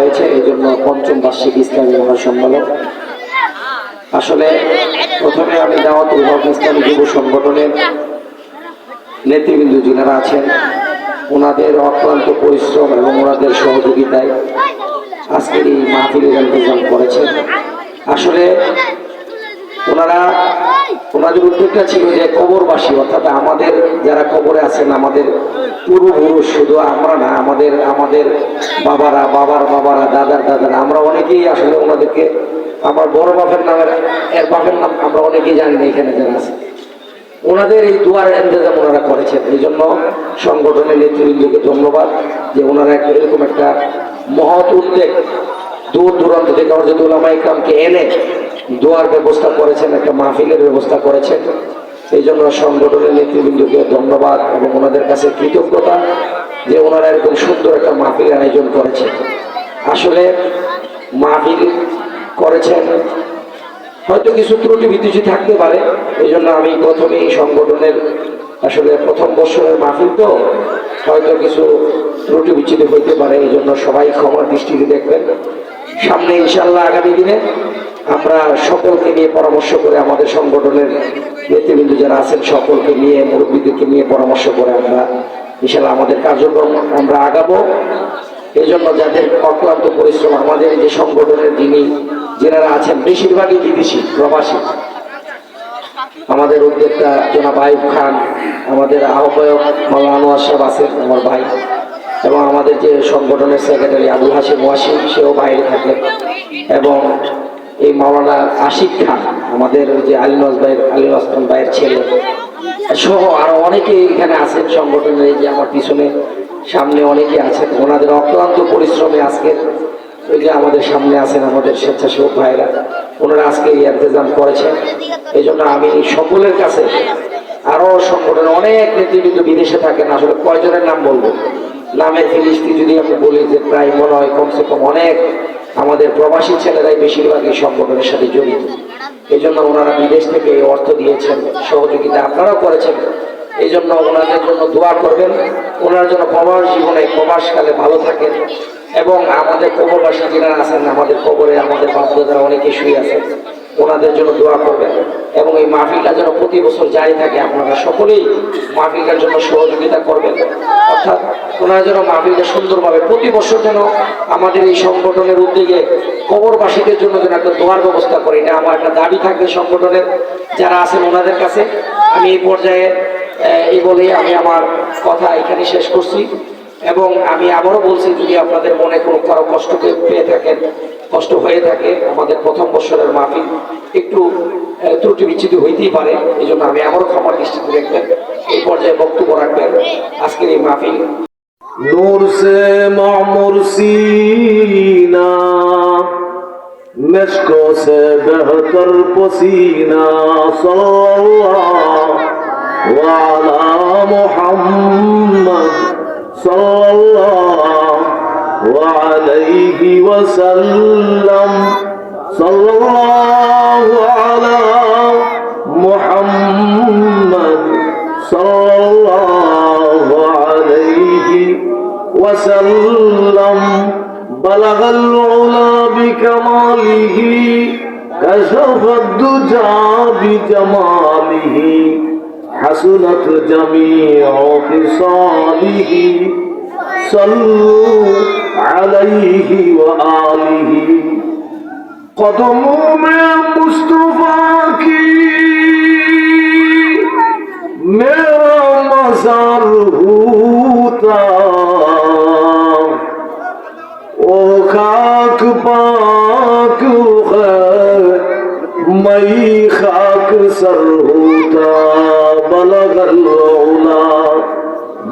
হয়েছে, এই জন্য পঞ্চম বার্ষিক ইসলামী মহাসম্মেলন। আসলে প্রথমে আমি দাওয়াতুল হক ইসলামী যুব সংগঠনের নেতৃবৃন্দ যিনারা আছেন, ওনাদের অক্লান্ত পরিশ্রম এবং ওনাদের সহযোগিতায় আজকের এই মাহফিলের ইন্তজাম করেছেন। আসলে ওনারা ওনাদের উদ্যোগটা ছিল যে কবরবাসী, অর্থাৎ আমাদের যারা কবরে আছেন, আমাদের পূর্বপুরুষ, শুধু আমরা না, আমাদের আমাদের বাবারা, বাবার বাবারা, দাদার দাদারা, আমরা অনেকেই আসলে ওনাদেরকে, আমার বড় বাপের নামের, এর বাপের নাম আমরা অনেকেই জানি না এখানে যারা আছে। ওনাদের এই দুয়ার ইন্তজাম ওনারা করেছেন। এই জন্য সংগঠনের নেতৃবৃন্দকে ধন্যবাদ যে ওনারা এরকম একটা মহৎ উদ্যোগ দূর দূরান্ত থেকে অর্জুদুল্লাহ ইকরামকে এনে দোয়ার ব্যবস্থা করেছেন, একটা মাহফিলের ব্যবস্থা করেছেন। এই জন্য সংগঠনের নেতৃবৃন্দকে ধন্যবাদ এবং ওনাদের কাছে কৃতজ্ঞতা যে ওনারা এরকম সুন্দর একটা মাহফিলের আয়োজন করেছেন। আসলে মাহফিল করেছেন, হয়তো কিছু ত্রুটি বিদ্যুষি থাকতে পারে, এই জন্য আমি প্রথমে এই সংগঠনের আসলে প্রথম বছরের মাহফিল তো হয়তো কিছু ত্রুটি বিচ্ছিন্ন হইতে পারে, এই জন্য সবাই ক্ষমার দৃষ্টিতে দেখবেন। সামনে ইনশাল্লাহ আগামী দিনে আমরা সকলকে নিয়ে পরামর্শ করে আমাদের সংগঠনের নেতৃবৃন্দ যারা আছেন সকলকে নিয়ে, মুরব্বীদেরকে নিয়ে পরামর্শ করে আমরা ইনশাল্লাহ আমাদের কার্যক্রম আমরা আগাবো। এই জন্য যাদের অক্লান্ত পরিশ্রম, আমাদের যে সংগঠনের যিনি, যেনারা আছেন, বেশিরভাগই বিদেশি, প্রবাসী। আমাদের উদ্যোক্তা জনাব আইব খান, আমাদের আহ্বায়ক মাল্লা আনোয়ার সাহেব আছেন, আমার ভাই, এবং আমাদের যে সংগঠনের সেক্রেটারি আবুল হাসিম ওয়াসিম, সেও বাইরে থাকেন এবং এই মাওলানা আশিক খান, আমাদের যে আলিনাজ ভাইয়ের আলিনাজ খান ভাইয়ের ছেলে, সহ আরও অনেকে এখানে আছেন সংগঠনের এই যে আমার পিছনে সামনে অনেকে আছেন, ওনাদের অক্লান্ত পরিশ্রমে আজকের ওই যে আমাদের সামনে আছেন আমাদের স্বেচ্ছাসেবক ভাইরা ওনারা আজকে এই ইন্তজাম করেছেন। এই জন্য আমি সকলের কাছে আরও সংগঠনে অনেক নেতৃবৃন্দ বিদেশে থাকেন, আসলে কয়জনের নাম বলব? নামের ফিলিস্তি যদি আমি বলি যে প্রায় মনে হয় কমসে কম অনেক আমাদের প্রবাসী ছেলেরাই বেশিরভাগ এই সংগঠনের সাথে জড়িত। এই জন্য ওনারা বিদেশ থেকে অর্থ দিয়েছেন, সহযোগিতা আপনারাও করেছেন। এই জন্য ওনাদের জন্য দোয়া করবেন, ওনার জন্য প্রবাস জীবনে প্রবাসকালে ভালো থাকেন এবং আমাদের কবরবাসী যারা আছেন, আমাদের কবরে আমাদের বাপদাদারা অনেকে শুয়ে আছেন। ওনাদের জন্য দোয়া করবেন। এবং এই মাহফিলটা যেন প্রতি বছর জারি থাকে, আপনারা সকলেই মাহফিলটার জন্য সহযোগিতা করবেন। অর্থাৎ ওনারা যেন মাহফিলটা সুন্দরভাবে প্রতি বছর যেন আমাদের এই সংগঠনের উদ্যোগে কবরবাসীদের জন্য যেন একটা দোয়ার ব্যবস্থা করে, এটা আমার একটা দাবি থাকবে সংগঠনের যারা আছেন ওনাদের কাছে। আমি এই পর্যায়ে এই বলে আমি আমার কথা এখানে শেষ করছি। এবং আমি আবারও বলছি, যদি আপনাদের মনে কোনো কারও কষ্ট পেয়ে থাকেন, কষ্ট হয়ে থাকে, আমাদের প্রথম বছরের মাফি একটু ত্রুটি বিচ্ছিত হইতেই পারে এই জন্য আমি আবারও ক্ষমার দৃষ্টিতে দেখবেন, এই পর্যায়ে বক্তব্য রাখবেন। আজকের এই মাফি নূর সে মামুর সিনা مشکو سے بہتر پسینہ صلی اللہ وعلا صلى الله عليه وسلم. صلى الله على محمد. صلى الله عليه وسلم. بلغ العلا بكماله كشف الدجى بجماله. حسنت جميع خصاله صلوا عليه وآله قدموا میں مصطفیٰ کی میرا مزار ہوتا او خاک پاک ہے میں خاک سر ہوتا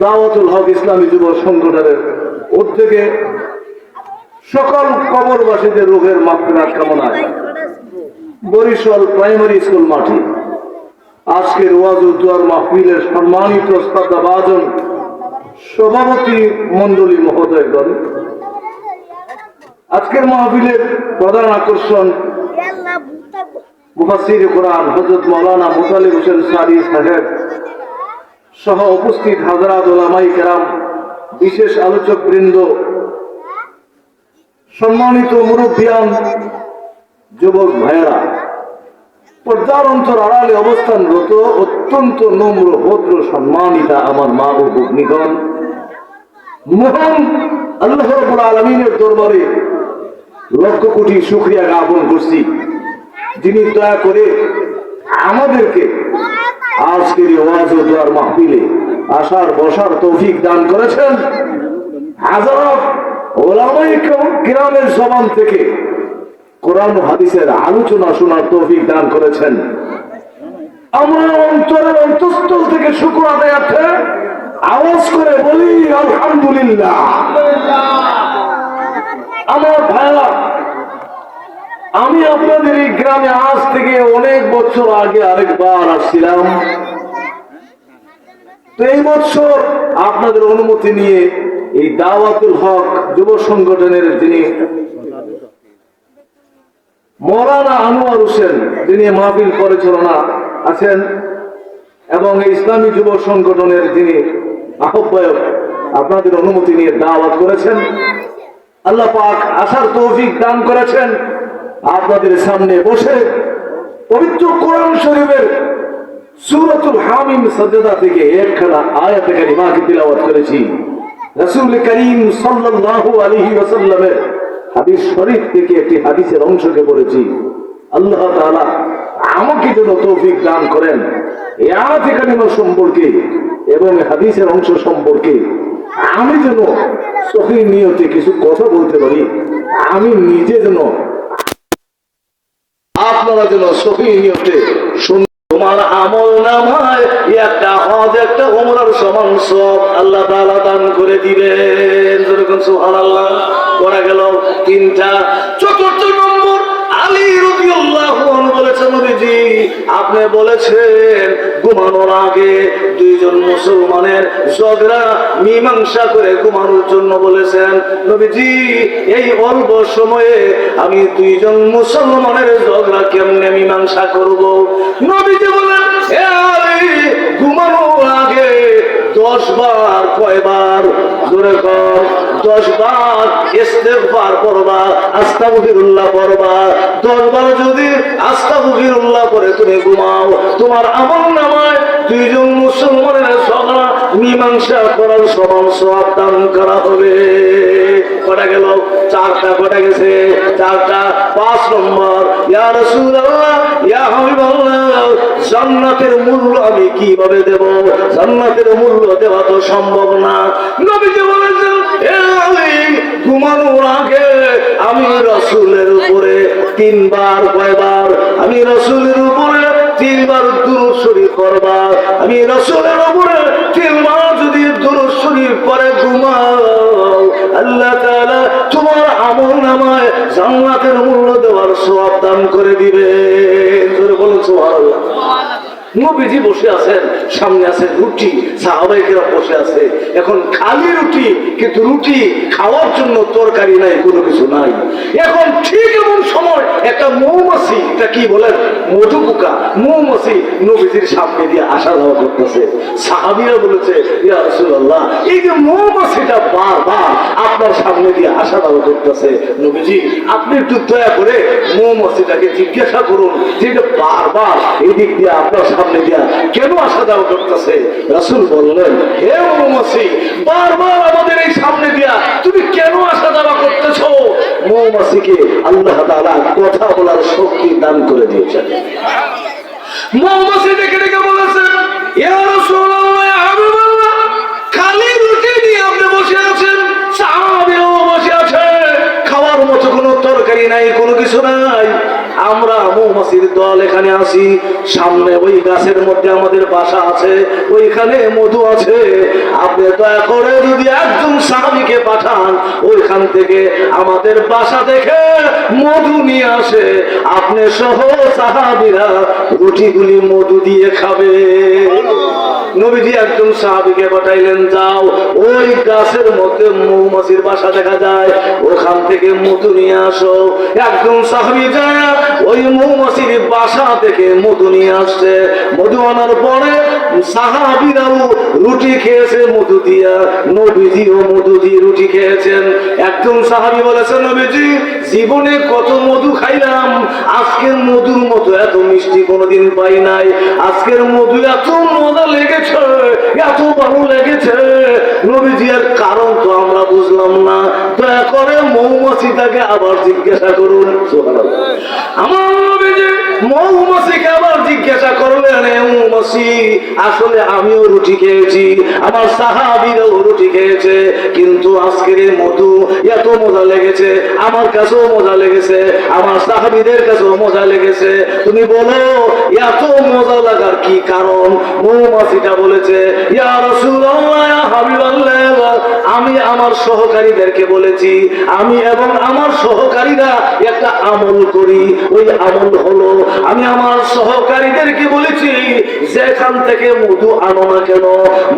দাওয়াতুল হক ইসলামী যুব সংগঠনের উদ্যোগে সকল কবরবাসীদের রোগের মাত্রা কামনায় বরিশাল প্রাইমারি স্কুল মাঠে আজকের ওয়াজুদ্দুয়ার মাহফিলের সম্মানিত শ্রদ্ধাভাজন সভাপতি মন্ডলী মহোদয়গণ আজকের মাহফিলের প্রধান আকর্ষণ মুফাসির কোরআন হজরত মৌলানা মুতালিব হোসেন সাহেব। সহ উপস্থিত হাজরাত ওলামাই কেরাম, বিশেষ আলোচক বৃন্দ সম্মানিত মুরব্বিয়ান, যুবক ভাইয়েরা পর্দার অন্তর আড়ালে অবস্থানরত অত্যন্ত নম্র, ভদ্র, সম্মানিতা আমার মা ও ভগ্নিগণ, মহান আল্লাহ রব্বুল আলমিনের দরবারে লক্ষ কোটি শুক্রিয়া জ্ঞাপন করছি, যিনি দয়া করে আমাদেরকে আজকের ওয়াজ দোয়ার মাহফিলে আসার, বসার তৌফিক দান করেছেন কিরামের জবান থেকে কোরআন হাদিসের আলোচনা শোনার তৌফিক দান করেছেন। আমরা অন্তরের অন্তঃস্থল থেকে শুক্র আদায়ার্থে আওয়াজ করে বলি, আলহামদুলিল্লাহ। আমার ভাইরা আমি আপনাদের এই গ্রামে আজ থেকে অনেক বছর আগে আরেকবার আসছিলাম। তো এই বছর আপনাদের অনুমতি নিয়ে এই দাওয়াতুল হক যুব সংগঠনের যিনি মৌলানা আনোয়ার হোসেন, যিনি মাহফিল পরিচালনা আছেন এবং ইসলামী যুব সংগঠনের যিনি আহ্বায়ক, আপনাদের অনুমতি নিয়ে দাওয়াত করেছেন। আল্লাহ পাক আসার তৌফিক দান করেছেন। আপনাদের সামনে বসে পবিত্র কোরআন শরীফের সুরতুল হামিম সাজদা থেকে একখানা আয়াত কারিমাকে তিলাওয়াত করেছি। রাসূল করিম সাল্লাল্লাহু আলাইহি ওয়াসাল্লামের হাদিস শরীফ থেকে একটি হাদিসের অংশকে পড়েছি। আল্লাহ তাআলা আমাকে যেন তৌফিক দান করেন এই আয়াত কারিমা সম্পর্কে এবং হাদিসের অংশ সম্পর্কে আমি যেন সহি নিয়তে কিছু কথা বলতে পারি, আমি নিজে যেন আপনারা যেন সহি নিয়তে তোমার আমল নামায় একটা হজ, একটা ওমরার সমান সব আল্লাহ তাআলা দান করে দিবেন। যেরকম সুবহানাল্লাহ। করা গেল তিনটা। চতুর্থ নম্বর আলী রাদিয়াল্লাহু বলেছেন নবীজি আপনি বলেছেন ঘুমানোর আগে দুইজন মুসলমানের ঝগড়া মীমাংসা করে ঘুমানোর জন্য বলেছেন। নবীজি এই অল্প সময়ে আমি দুইজন মুসলমানের ঝগড়া কেমনে মীমাংসা করব? নবীজি বলেন "এ আলী, ঘুমানোর আগে দশ বার কয়বার? জোরে কর। দশ পরে তুমি ঘুমাও তোমার আমল নামায় দুইজন মুসলমানের মীমাংসা করার সমান সব দান করা হবে। কটা গেল? চারটা কটা গেছে? চারটা। পাঁচ নম্বর ইয়া রাসূলুল্লাহ ইয়া জান্নাতের মূল্য আমি কীভাবে দেব? জান্নাতের মূল্য দেওয়া তো সম্ভব না। নবীজি বলেছেন "এ আলী, ঘুমানোর আগে, আমি রসুলের উপরে তিনবার, কয়বার? আমি রসুলের উপরে তিনবার দুরুদ শরীফ করবা আমি রসুলের উপরে তিনবার যদি দুরুদ শরীফ পরে ঘুমাও। আল্লাহ তাআলা তোমার আমল নামায় জান্নাতের মূল্য দেওয়ার সওয়াব দান করে দিবে। বলুন সুবহানাল্লাহ। নবীজি বসে আছেন, সামনে আছে রুটি সাহাবাইকেরা বসে আছে। এখন খালি রুটি, কিন্তু রুটি খাওয়ার জন্য তরকারি নাই, কোনো কিছু নাই। এখন ঠিক এমন সময় একটা মৌমাছি, এটা কি বলেন? মধু পোকা মৌমাছি নবীজির সামনে দিয়ে আসা যাওয়া করতেছে। সাহাবিরা বলেছে, ইয়া রাসূলুল্লাহ এই যে মৌমাছিটা বারবার আপনার সামনে দিয়ে আসা করতেছে। নবীজি, আপনি একটু দয়া করে জিজ্ঞাসা করুন বারবার দিয়ে আপনার সামনে দিয়া কেন আসা করতেছে? বললেন, হে মৌমাছি বারবার আমাদের এই সামনে দিয়া তুমি কেন আসা আল্লাহ কথা বলার শক্তি দান করে দিয়েছেন। মৌমাছি ডেকে ডেকে বলেছে ইয়া বসে আছেন বসে আছে খাওয়ার মতো কোনো তরকারি নাই, কোনো কিছু নাই। আমরা মৌমাছির দল এখানে আসি সামনে ওই গাছের মধ্যে আমাদের বাসা আছে, ওইখানে মধু আছে। আপনি দয়া করে যদি একজন স্বামীকে পাঠান, ওইখান থেকে আমাদের বাসা দেখে মধু নিয়ে আসে। আপনি সহ সাহাবিরা রুটিগুলি মধু দিয়ে খাবে। নবীজি একজন সাহাবিকে পাঠাইলেন, যাও, ওই গাছের মধ্যে মৌমাছির বাসা দেখা যায়, ওখান থেকে মধু নিয়ে আসো। একজন সাহাবি যায়, ওই মৌমাছির বাসা থেকে মধু নিয়ে আসছে। মধু আনার পরে সাহাবিরাও রুটি খেয়েছে, মধু দিয়া নবীজিও মধু দিয়ে রুটি খেয়েছেন। একজন সাহাবি বলেছেন নবীজি, জীবনে কত মধু খাইলাম, আজকের মধুর মতো এত মিষ্টি কোনোদিন পাই নাই। আজকের মধু এত মজা লেগেছে এত ভালো লেগেছে। নবীজি এর কারণ তো আমরা বুঝলাম না। দয়া করে মৌমাছিটাকে আবার জিজ্ঞাসা করুন। আমার নবীজি মৌমাছিকে আবার জিজ্ঞাসা করলেন, "এ মৌমাছি, আসলে আমিও রুটি খেয়েছি, আমার সাহাবিরাও রুটি খেয়েছে, কিন্তু আজকের এই মধু এত মজা লেগেছে, আমার কাছেও মজা লেগেছে, আমার সাহাবিদের কাছেও মজা লেগেছে। তুমি বলো, এত মজা লাগার কি কারণ? মৌমাছিটা বলেছে, ইয়া রাসূলুল্লাহ, ইয়া আমি আমার সহকারীদেরকে বলেছি, আমি এবং আমার সহকারীরা একটা আমল করি। ওই আমল হলো, আমি আমার সহকারীদেরকে বলেছি, যেখান থেকে মধু আনো না কেন,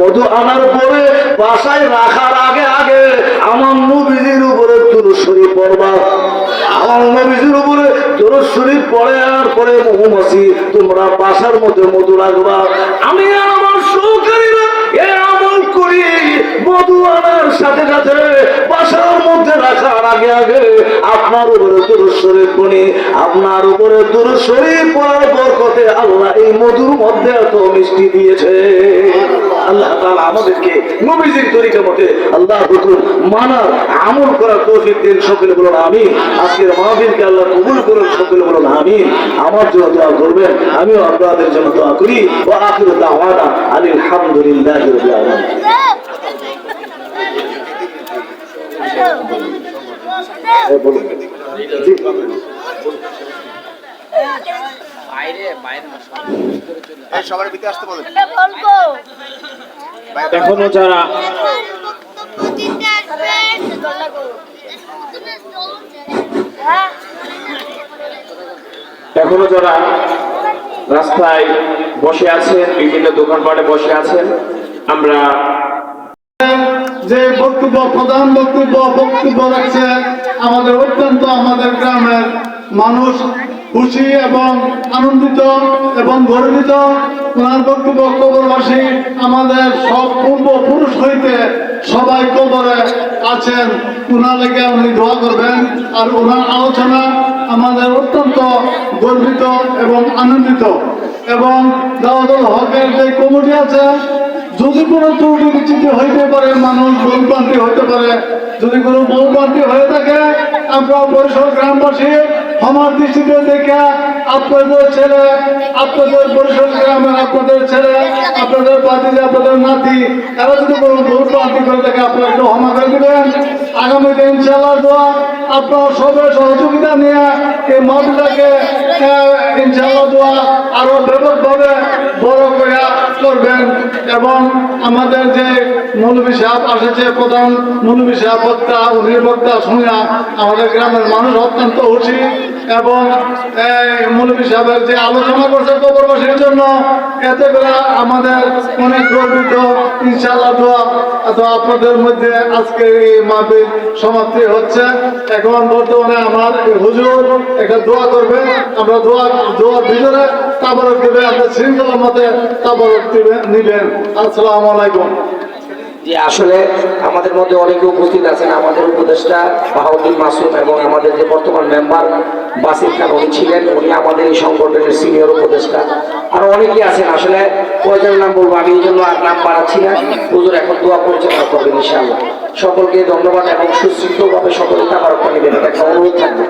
মধু আনার পরে বাসায় রাখার আগে আগে আমার নবীজির উপরে তুলসরি পড়বা। আমার নবীজির উপরে তুলসরি পড়ে আর পরে মহুমাছি, তোমরা বাসার মধ্যে মধু রাখবা। আমি আমার সহকারীরা মধু আনার সাথে সাথে বাসার মধ্যে রাখার আগে আগে আপনার উপরে দুরুশ্বরী পড়ি। আপনার উপরে দুরুশ্বরী পড়ার বরকতে আল্লাহ এই মধুর মধ্যে এত মিষ্টি দিয়েছে। আল্লাহ তাআলা আমাদেরকে নবীজির তরিকা মতে আল্লাহ হুকুম মানার, আমল করার তৌফিক দিন। সকলে বলুন আমি আজকের মাহফিলকে আল্লাহ কবুল করুন, সকলে বলুন আমি আমার জন্য দোয়া করবেন, আমিও আপনাদের জন্য দোয়া করি। ও আখির দাওয়ানা আলহামদুলিল্লাহি রাব্বিল হ্যাঁ, বলুন জি এই সবার ভিতরে আসতে বলেন এখনও যারা এখনও যারা রাস্তায় বসে আছেন বিভিন্ন দোকানপাটে বসে আছেন আমরা যে বক্তব্য, প্রধান বক্তব্য বক্তব্য রাখছে আমাদের অত্যন্ত আমাদের গ্রামের মানুষ খুশি এবং আনন্দিত এবং গর্বিত। ওনার বক্তব্য কবরবাসী আমাদের সব পূর্ব পুরুষ হইতে সবাই কবরে আছেন। ওনার লেগে উনি দোয়া করবেন। আর ওনার আলোচনা আমাদের অত্যন্ত গর্বিত এবং আনন্দিত। এবং দাওয়াতুল হকের যে কমিটি আছে যদি কোনো ত্রুটি বিচ্ছিন্ন হইতে পারে, মানুষ ভুলভ্রান্তি হইতে পারে। যদি কোনো ভুলভ্রান্তি হয়ে থাকে, আমরা পরিসর গ্রামবাসী আমার দৃষ্টিতে দেখে আপনাদের ছেলে, আপনাদের পরিসর গ্রামের আপনাদের ছেলে, আপনাদের বাতিল আপনাদের নাতি এরা যদি কোনো ভুলভ্রান্তি করে থাকে, আপনারা একটু ক্ষমা করে দেবেন। আগামীতে ইনশাল্লাহ দোয়া, আপনার সবের সহযোগিতা নিয়ে এই মামলাকে ইনশাল্লাহ দোয়া আরও ব্যাপকভাবে বড় করে করবেন। এবং আমাদের যে মৌলবী সাহেব আসেছে, প্রধান মৌলবী সাহেব, বক্তা উনি বক্তা, শুনিয়া আমাদের গ্রামের মানুষ অত্যন্ত খুশি এবং মৌলবী সাহেবের যে আলোচনা করছে কবরবাসীর জন্য, এতে করে আমাদের অনেক গর্বিত, ইনশাআল্লাহ দোয়া তো আপনাদের মধ্যে আজকে এই মাহফিল সমাপ্তি হচ্ছে। এখন বর্তমানে আমার হুজুর একটা দোয়া করবে, আমরা দোয়া, দোয়ার ভিতরে তাবরক দেবে আপনার শৃঙ্খলার মতে তাবরক দিবে, নিবেন। আসসালামু আলাইকুম। আসলে আমাদের মধ্যে অনেকে উপস্থিত আছেন। আমাদের উপদেষ্টা বাহাউদ্দিন মাসুম এবং আমাদের যে বর্তমান মেম্বার বাসির খান, উনি ছিলেন। উনি আমাদের এই সংগঠনের সিনিয়র উপদেষ্টা। আর আছেন। আসলে কয়জন নাম বলব? আমি এই জন্য আর নাম বাড়াচ্ছি না। হুজুর, এখন দোয়া পরিচালনা করবেন সকলকে ধন্যবাদ এবং সুশৃঙ্খলভাবে সকলে তাবার নেবেন একটা অনুরোধ থাকবে।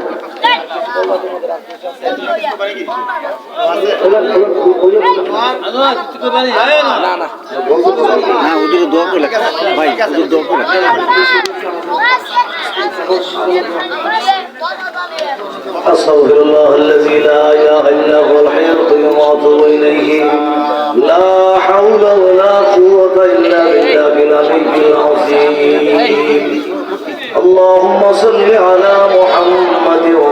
أستغفر الله الذي لا إله إلا هو الحي القيوم وأتوب إليه. لا حول ولا قوة إلا بالله العلي العظيم. اللهم صل على محمد وعلى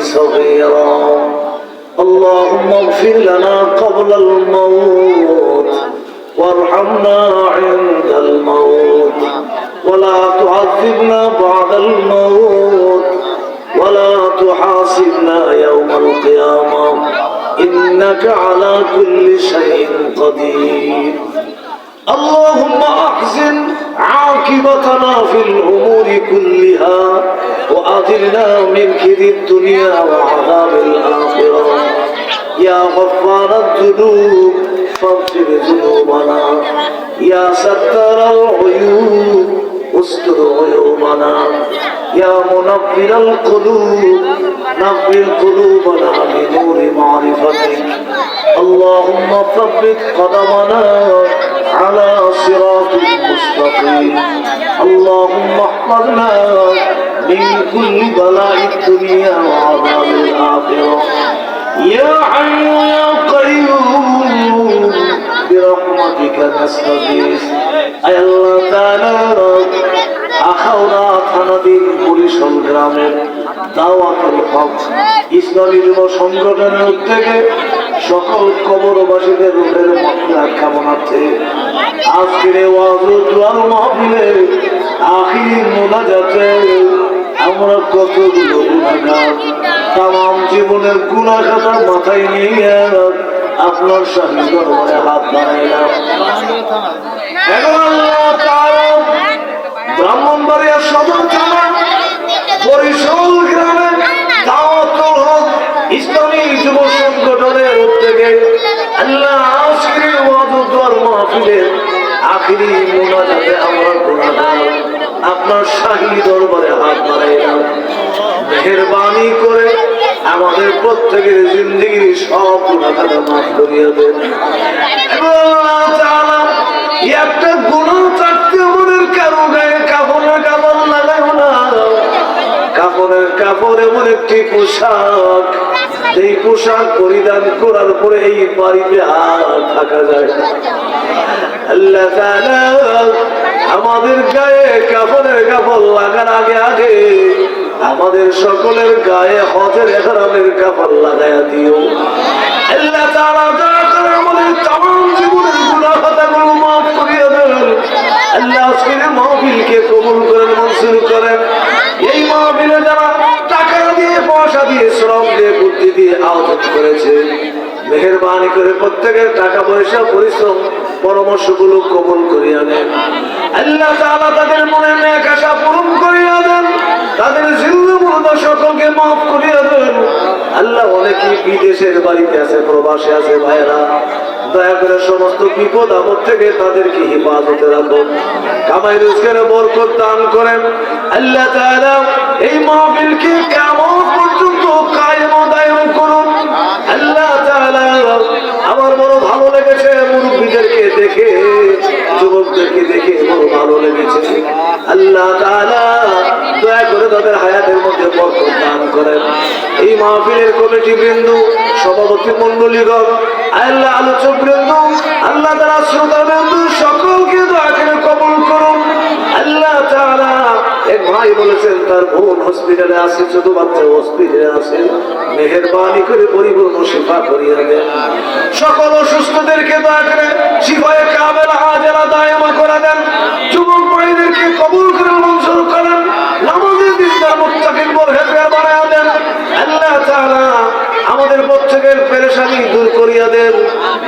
صغيرا اللهم اغفر لنا قبل الموت وارحمنا عند الموت ولا تعذبنا بعد الموت ولا تحاسبنا يوم القيامة إنك على كل شيء قدير اللهم أحسن عاقبتنا في الأمور كلها وأجرنا من كد الدنيا وعذاب الآخرة. يا غفار الذنوب فاغفر ذنوبنا. يا ستر العيوب استر عيوبنا. يا منبر القلوب نبر قلوبنا بنور معرفتك. اللهم ثبت قدمنا كل بلاء الدنيا وعذاب الآخرة يا حي يا قيوم برحمتك نستغيث أي الله تعالى আখাউড়া থানাধীন বরিশাল গ্রামের দাওয়াতুল হক ইসলামী যুব সংগঠনের উদ্যোগে সকল কবরবাসীদের রূপের মাত্রা কামনার্থে আজকের এই ওয়াজুদ্দার মাহফিলে আখির মোনাজাতে আমরা কতগুলো গুণাগার তাম জীবনের গুণাখাতা মাথায় নিয়ে আপনার শাহী দরবারে হাত বাড়াইলাম। ব্রাহ্মণবাড়িয়া সদর থানা, বরিশাল গ্রামে ইসলামী যুব সংগঠনের উদ্যোগে আল্লাহ আখিরি মোনাজাতে আমরা গুণাগার আপনার শাহী দরবারে হাত বাড়াইলাম মেহরবানি করে আমাদের প্রত্যেকের জিন্দগির সব গুণাখাতা মাফ করিয়া দেন। একটা গুণা থাকতে আমাদের কারও গায়ে কাপড়ের কাপড় লাগাইও না। কাপড়ের কাপড় এমন একটি পোশাক এই পোশাক পরিধান করার পরে এই বাড়িতে আর থাকা যায়। আল্লাহ আমাদের গায়ে কাপড়ের কাপড় লাগার আগে আগে আমাদের সকলের গায়ে হজের এহরামের কাপড় লাগাইয়া দিও। করেন করেন। এই টাকা দিয়ে, পয়সা দিয়ে, শ্রম দিয়ে, বুদ্ধি দিয়ে করেছে, মেহরবানি করে প্রত্যেকের টাকা পয়সা, পরিশ্রম পরামর্শগুলো কবুল করিয়া দেন আল্লাহ তাআলা তাদের মনের নেক আশা পূরণ করিয়া দেন। তাদের জিন্দু সকলকে মাফ করিয়া দেন। আল্লাহ অনেকেই বিদেশের বাড়িতে আছে, প্রবাসে আছে ভাইরা দয়া করে সমস্ত বিপদ আপদ থেকে তাদেরকে হেফাজতে রাখুন। কামাই রোজগারে বরকত দান করেন। আল্লাহ তাআলা এই মাহফিলকে কেমন পর্যন্ত কায়েম দায়েম করুন। আল্লাহ তাআলা আমার বড় মুরব্বীদেরকে দেখে, যুবকদেরকে দেখে বড় ভালো লেগেছে। আল্লাহ দয়া করে তাদের হায়াতের মধ্যে বরকত দান করেন। মাহফিলের কমিটি বৃন্দ, সভাপতি মন্ডলীগণ আল্লাহ আলোচক বৃন্দ, আল্লাহ তারা শ্রোতা বৃন্দু, সকলকে দয়া করে কবল করুন। আল্লাহ তাআলা ভাই বলেছেন, তার বোন হসপিটালে আছে ছোট বাচ্চা হসপিটালে আছে। মেহরবানি করে পরিপূর্ণ শিফা করিয়া দেন। সকল অসুস্থদেরকে দয়া করে শিফায়ে কামেল হাজেরা দায়মা করে দেন। যুবক কবুল করে মঞ্জুর করেন নামাজের দিনদার মুত্তাকিন পরহেজগার বানায়া দেন আল্লাহ তাআলা আমাদের প্রত্যেকের পেরেশানি দূর করিয়া দেন।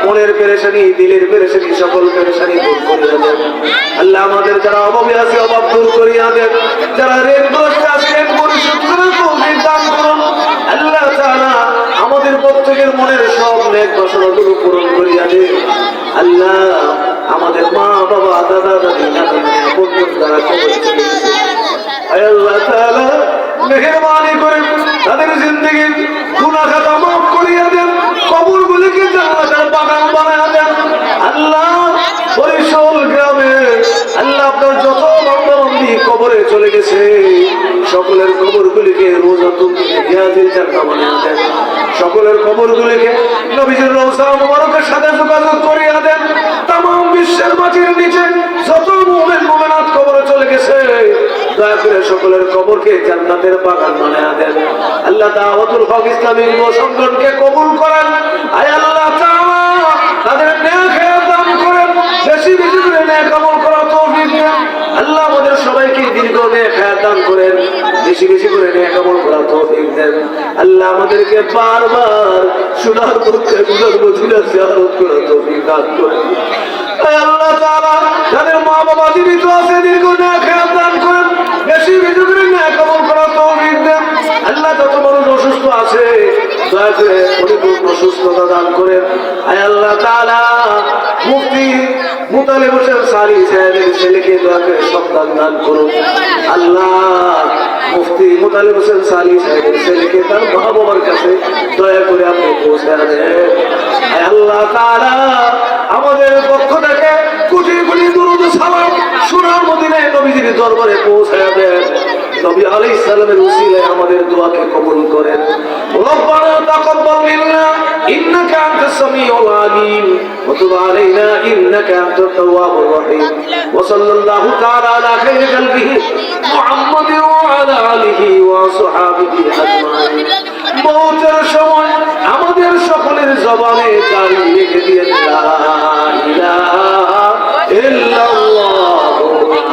মনের পেরেশানি, দিলের পেরেশানি, সকল পেরেশানি দূর করিয়া দেন। আল্লাহ আমাদের যারা অভাবে আছে, অভাব দূর করিয়া দেন। যারা ঋণগ্রস্ত আছে আল্লাহ তাআলা আমাদের প্রত্যেকের মনের সব নেক বাসনাগুলো পূরণ করিয়া দেন। আল্লাহ আমাদের মা, বাবা, দাদা, দাদি নানা বন্ধু, যারা কবরে আল্লাহ তাআলা মেহেরবানি সকলের তুমি জিয়াদিল জান্নাত সকলের কবরগুলিকে নবীজির রওজা মুবারকের সাথে যোগাযোগ করিয়া দেন। তামাম বিশ্বের মাটির নিচে যত মুমিন মুমিনাত কবরে চলে গেছে, দয়া করে সকলের কবরকে জান্নাতের বাগান বানায়া দেন। আল্লাহ দাওয়াতুল হক ইসলামী সংগঠনকে কবুল করেন। আয় আল্লাহ তাআলা তাদের নেক হায়াত দান করেন বেশি বেশি করে নেক আমল করার তৌফিক দেন আল্লাহ আমাদের সবাইকে দীর্ঘ নেক হায়াত দান করেন বেশি বেশি করে নেক আমল করার তৌফিক আল্লাহ আমাদেরকে বারবার সুনার পক্ষে বেশি বেশি করে অসুস্থ আছে করে সারি সাহেবের ছেলেকে দয়া করে সন্তান দান করুন। আল্লাহ মুফতি মুতালিব হোসেন সালি সাহেবের ছেলেকে তার মা বাবার কাছে দয়া করে আপনি পৌঁছে আল্লাহ তারা আমাদের পক্ষ থেকে কোটি কোটি দুরুদ সালাম সোনার মদিনায় নবীজির দরবারে পৌঁছে দেন। নবী আলাইহিস সালামের উসিলায় আমাদের দোয়াকে কবুল করেন। রব্বানা তাকাব্বাল মিন্না, ইন্নাকা আনতাস সামিউল আলিম, ওয়া তুব আলাইনা, ইন্নাকা আনতাত তাওয়াবুর রহিম। ওয়া সাল্লাল্লাহু তাআলা আলা খাইরি খালকিহি মুহাম্মাদ ওয়া আলা আলিহি ওয়া সাহাবিহি আজমাইন। মৌতের সময় আমাদের সকলের জবানে জারি রেখে দিয়ে লা ইলাহা ইল্লাল্লাহ।